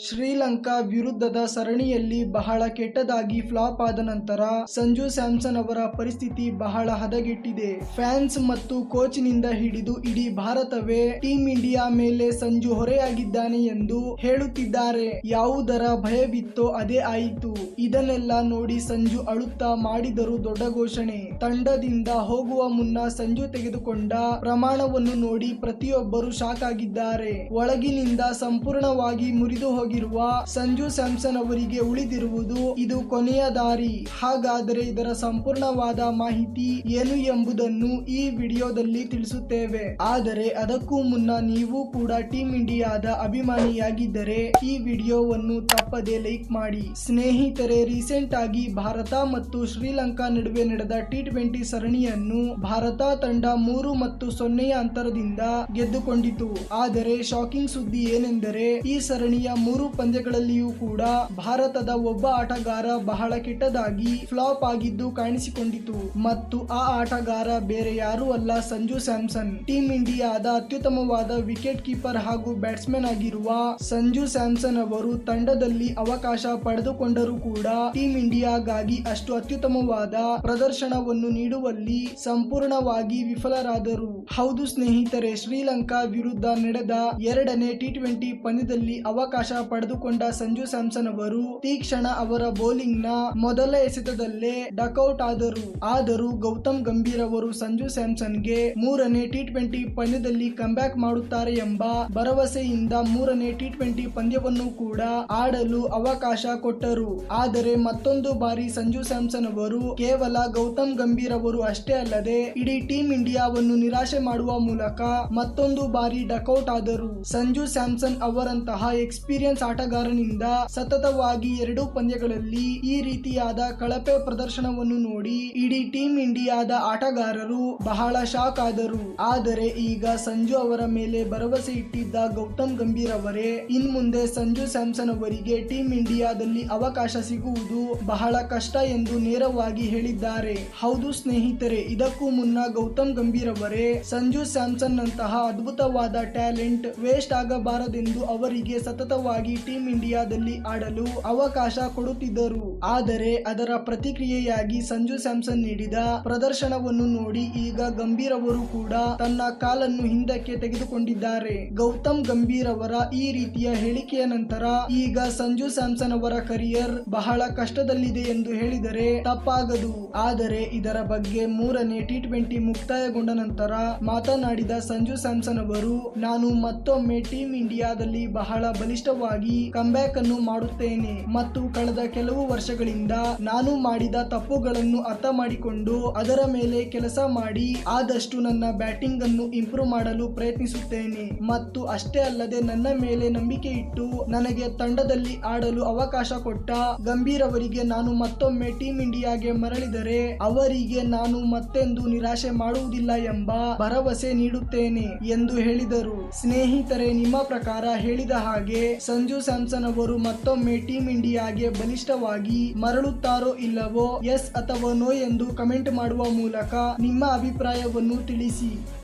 ಶ್ರೀಲಂಕಾ ವಿರುದ್ಧದ ಸರಣಿಯಲ್ಲಿ ಬಹಳ ಕೆಟ್ಟದಾಗಿ ಫ್ಲಾಪ್ ಆದ ನಂತರ ಸಂಜು ಸ್ಯಾಮ್ಸನ್ ಅವರ ಪರಿಸ್ಥಿತಿ ಬಹಳ ಹದಗೆಟ್ಟಿದೆ. ಫ್ಯಾನ್ಸ್ ಮತ್ತು ಕೋಚ್ನಿಂದ ಹಿಡಿದು ಇಡೀ ಭಾರತವೇ ಟೀಂ ಇಂಡಿಯಾ ಮೇಲೆ ಸಂಜು ಹೊರೆಯಾಗಿದ್ದಾನೆ ಎಂದು ಹೇಳುತ್ತಿದ್ದಾರೆ. ಯಾವುದರ ಭಯವಿತ್ತೋ ಅದೇ ಆಯಿತು. ಇದನ್ನೆಲ್ಲ ನೋಡಿ ಸಂಜು ಅಳುತ್ತಾ ಮಾಡಿದರು ದೊಡ್ಡ ಘೋಷಣೆ. ತಂಡದಿಂದ ಹೋಗುವ ಮುನ್ನ ಸಂಜು ತೆಗೆದುಕೊಂಡ ಪ್ರಮಾಣವನ್ನು ನೋಡಿ ಪ್ರತಿಯೊಬ್ಬರು ಶಾಕ್ ಆಗಿದ್ದಾರೆ. ಒಳಗಿನಿಂದ ಸಂಪೂರ್ಣವಾಗಿ ಮುರಿದು ಹೋಗಿರುವ ಸಂಜು ಸ್ಯಾಮ್ಸನ್ ಅವರಿಗೆ ಉಳಿದಿರುವುದು ಇದು ಕೊನೆಯ ದಾರಿ. ಹಾಗಾದರೆ ಇದರ ಸಂಪೂರ್ಣವಾದ ಮಾಹಿತಿ ಏನು ಎಂಬುದನ್ನು ಈ ವಿಡಿಯೋದಲ್ಲಿ ತಿಳಿಸುತ್ತೇವೆ. ಆದರೆ ಅದಕ್ಕೂ ಮುನ್ನ ನೀವು ಕೂಡ ಟೀಮ್ ಇಂಡಿಯಾದ ಅಭಿಮಾನಿಯಾಗಿದ್ದರೆ ಈ ವಿಡಿಯೋವನ್ನು ತಪ್ಪದೆ ಲೈಕ್ ಮಾಡಿ. ಸ್ನೇಹಿತರೆ, ರೀಸೆಂಟ್ ಆಗಿ ಭಾರತ ಮತ್ತು ಶ್ರೀಲಂಕಾ ನಡುವೆ ನಡೆದ ಟಿ ಟ್ವೆಂಟಿ ಸರಣಿಯನ್ನು ಭಾರತ ತಂಡ ಮೂರು ಮತ್ತು ಸೊನ್ನೆಯ ಅಂತರದಿಂದ ಗೆದ್ದುಕೊಂಡಿತು. ಆದರೆ, ಶಾಕಿಂಗ್ ಸುದ್ದಿ ಏನೆಂದರೆ, ಈ ಸರಣಿಯ ಮೂರು ಪಂದ್ಯಗಳಲ್ಲಿಯೂ ಕೂಡ ಭಾರತದ ಒಬ್ಬ ಆಟಗಾರ ಬಹಳ ಕೆಟ್ಟದಾಗಿ ಫ್ಲಾಪ್ ಆಗಿದ್ದು ಕಾಣಿಸಿಕೊಂಡಿತು ಮತ್ತು ಆ ಆಟಗಾರ ಬೇರೆ ಯಾರೂ ಅಲ್ಲ ಸಂಜು ಸ್ಯಾಮ್ಸನ್. ಟೀಂ ಇಂಡಿಯಾದ ಅತ್ಯುತ್ತಮವಾದ ವಿಕೆಟ್ ಕೀಪರ್ ಹಾಗೂ ಬ್ಯಾಟ್ಸ್ಮನ್ ಆಗಿರುವ ಸಂಜು ಸ್ಯಾಮ್ಸನ್ ಅವರು ತಂಡದಲ್ಲಿ ಅವಕಾಶ ಪಡೆದುಕೊಂಡರೂ ಕೂಡ ಟೀಂ ಇಂಡಿಯಾಗಾಗಿ ಅಷ್ಟು ಅತ್ಯುತ್ತಮವಾದ ಪ್ರದರ್ಶನವನ್ನು ನೀಡುವಲ್ಲಿ ಸಂಪೂರ್ಣವಾಗಿ ವಿಫಲರಾದರು. ಹೌದು ಸ್ನೇಹಿತರೆ, ಶ್ರೀಲಂಕಾ ವಿರುದ್ಧ ನಡೆದ ಎರಡನೇ ಟಿ ಟ್ವೆಂಟಿ ಪಂದ್ಯದಲ್ಲಿ ಅವಕಾಶ ಪಡೆದುಕೊಂಡ ಸಂಜು ಸ್ಯಾಮ್ಸನ್ ಅವರು ತೀಕ್ಷಣ ಅವರ ಬೌಲಿಂಗ್ನ ಮೊದಲ ಎಸೆತದಲ್ಲೇ ಡಕೌಟ್ ಆದರು. ಆದರೂ ಗೌತಮ್ ಗಂಭೀರ್ ಅವರು ಸಂಜು ಸ್ಯಾಮ್ಸನ್ಗೆ ಮೂರನೇ ಟಿ ಟ್ವೆಂಟಿ ಪಂದ್ಯದಲ್ಲಿ ಕಂಬ್ಯಾಕ್ ಮಾಡುತ್ತಾರೆ ಎಂಬ ಭರವಸೆಯಿಂದ ಮೂರನೇ ಟಿ ಟ್ವೆಂಟಿ ಪಂದ್ಯವನ್ನು ಕೂಡ ಆಡಲು ಅವಕಾಶ ಕೊಟ್ಟರು. ಆದರೆ ಮತ್ತೊಂದು ಬಾರಿ ಸಂಜು ಸ್ಯಾಮ್ಸನ್ ಅವರು ಕೇವಲ ಗೌತಮ್ ಗಂಭೀರ್ ಅವರು ಅಷ್ಟೇ ಅಲ್ಲದೆ ಇಡೀ ಟೀಂ ಇಂಡಿಯಾವನ್ನು ನಿರಾಶೆ ಮಾಡುವ ಮೂಲಕ ಮತ್ತೊಂದು ಬಾರಿ ಡಕೌಟ್ ಆದರು. ಸಂಜು ಸ್ಯಾಮ್ಸನ್ ಅವರಂತಹ ಎಕ್ಸ್ಪೀರಿಯನ್ಸ್ ಆಟಗಾರನಿಂದ ಸತತವಾಗಿ ಎರಡು ಪಂದ್ಯಗಳಲ್ಲಿ ಈ ರೀತಿಯಾದ ಕಳಪೆ ಪ್ರದರ್ಶನವನ್ನು ನೋಡಿ ಇಡೀ ಟೀಂ ಇಂಡಿಯಾದ ಆಟಗಾರರು ಬಹಳ ಶಾಕ್ ಆದರು. ಆದರೆ ಈಗ ಸಂಜು ಅವರ ಮೇಲೆ ಭರವಸೆ ಇಟ್ಟಿದ್ದ ಗೌತಮ್ ಗಂಭೀರ್ ಅವರೇ, ಇನ್ ಮುಂದೆ ಸಂಜು ಸ್ಯಾಮ್ಸನ್ ಅವರಿಗೆ ಟೀಂ ಇಂಡಿಯಾದಲ್ಲಿ ಅವಕಾಶ ಸಿಗುವುದು ಬಹಳ ಕಷ್ಟ ಎಂದು ನೇರವಾಗಿ ಹೇಳಿದ್ದಾರೆ. ಹೌದು ಸ್ನೇಹಿತರೆ, ಇದಕ್ಕೂ ಮುನ್ನ ಗೌತಮ್ ಗಂಭೀರ್ ಅವರೇ ಸಂಜು ಸ್ಯಾಮ್ಸನ್ ನಂತಹ ಅದ್ಭುತವಾದ ಟ್ಯಾಲೆಂಟ್ ವೇಸ್ಟ್ ಆಗಬಾರದೆಂದು ಅವರಿಗೆ ಸತತವಾಗಿ ಟೀಂ ಇಂಡಿಯಾದಲ್ಲಿ ಆಡಲು ಅವಕಾಶ ಕೊಡುತ್ತಿದ್ದರು. ಆದರೆ ಅದರ ಪ್ರತಿಕ್ರಿಯೆಯಾಗಿ ಸಂಜು ಸ್ಯಾಮ್ಸನ್ ನೀಡಿದ ಪ್ರದರ್ಶನವನ್ನು ನೋಡಿ ಈಗ ಗಂಭೀರ್ ಅವರು ಕೂಡ ತನ್ನ ಕಾಲನ್ನು ಹಿಂದಕ್ಕೆ ತೆಗೆದುಕೊಂಡಿದ್ದಾರೆ. ಗೌತಮ್ ಗಂಭೀರ್ ಅವರ ಈ ರೀತಿಯ ಹೇಳಿಕೆಯ ನಂತರ ಈಗ ಸಂಜು ಸ್ಯಾಮ್ಸನ್ ಅವರ ಕರಿಯರ್ ಬಹಳ ಕಷ್ಟದಲ್ಲಿದೆ ಎಂದು ಹೇಳಿದರೆ ತಪ್ಪಾಗದು. ಆದರೆ ಇದರ ಬಗ್ಗೆ ಮೂರನೇ ಟಿ ಟ್ವೆಂಟಿ ಮುಕ್ತಾಯಗೊಂಡ ನಂತರ ಮಾತನಾಡಿದ ಸಂಜು ಸ್ಯಾಮ್ಸನ್ ಅವರು ನಾನು ಮತ್ತೊಮ್ಮೆ ಟೀಂ ಇಂಡಿಯಾದಲ್ಲಿ ಬಹಳ ಬಲಿಷ್ಠವಾಗಿ ಕಂಬ್ಯಾಕ್ ಅನ್ನು ಮಾಡುತ್ತೇನೆ. ಮತ್ತು ಕಳೆದ ಕೆಲವು ವರ್ಷಗಳಿಂದ ನಾನು ಮಾಡಿದ ತಪ್ಪುಗಳನ್ನು ಅರ್ಥ ಮಾಡಿಕೊಂಡು ಅದರ ಮೇಲೆ ಕೆಲಸ ಮಾಡಿ ಆದಷ್ಟು ನನ್ನ ಬ್ಯಾಟಿಂಗ್ ಅನ್ನು ಇಂಪ್ರೂವ್ ಮಾಡಲು ಪ್ರಯತ್ನಿಸುತ್ತೇನೆ. ಮತ್ತು ಅಷ್ಟೇ ಅಲ್ಲದೆ ನನ್ನ ಮೇಲೆ ನಂಬಿಕೆ ಇಟ್ಟು ನನಗೆ ತಂಡದಲ್ಲಿ ಆಡಲು ಅವಕಾಶ ಕೊಟ್ಟ ಗಂಭೀರ್ ಅವರಿಗೆ ನಾನು ಮತ್ತೊಮ್ಮೆ ಟೀಂ ಇಂಡಿಯಾಗೆ ಮರಳಿದರೆ ಅವರಿಗೆ ನಾನು ಮತ್ತೆಂದು ನಿರಾಶೆ ಮಾಡುವುದಿಲ್ಲ ಎಂಬ ಭರವಸೆ ನೀಡುತ್ತೇನೆ ಎಂದು ಹೇಳಿದರು. ಸ್ನೇಹಿತರೆ, ನಿಮ್ಮ ಪ್ರಕಾರ ಹೇಳಿದ ಹಾಗೆ ಸಂಜು ಸ್ಯಾಮ್ಸನ್ ಅವರು ಮತ್ತೊಮ್ಮೆ ಟೀಂ ಇಂಡಿಯಾಗೆ ಬಲಿಷ್ಠವಾಗಿ ಮರಳುತ್ತಾರೋ ಇಲ್ಲವೋ, ಎಸ್ ಅಥವಾ ನೋ ಎಂದು ಕಮೆಂಟ್ ಮಾಡುವ ಮೂಲಕ ನಿಮ್ಮ ಅಭಿಪ್ರಾಯವನ್ನು ತಿಳಿಸಿ.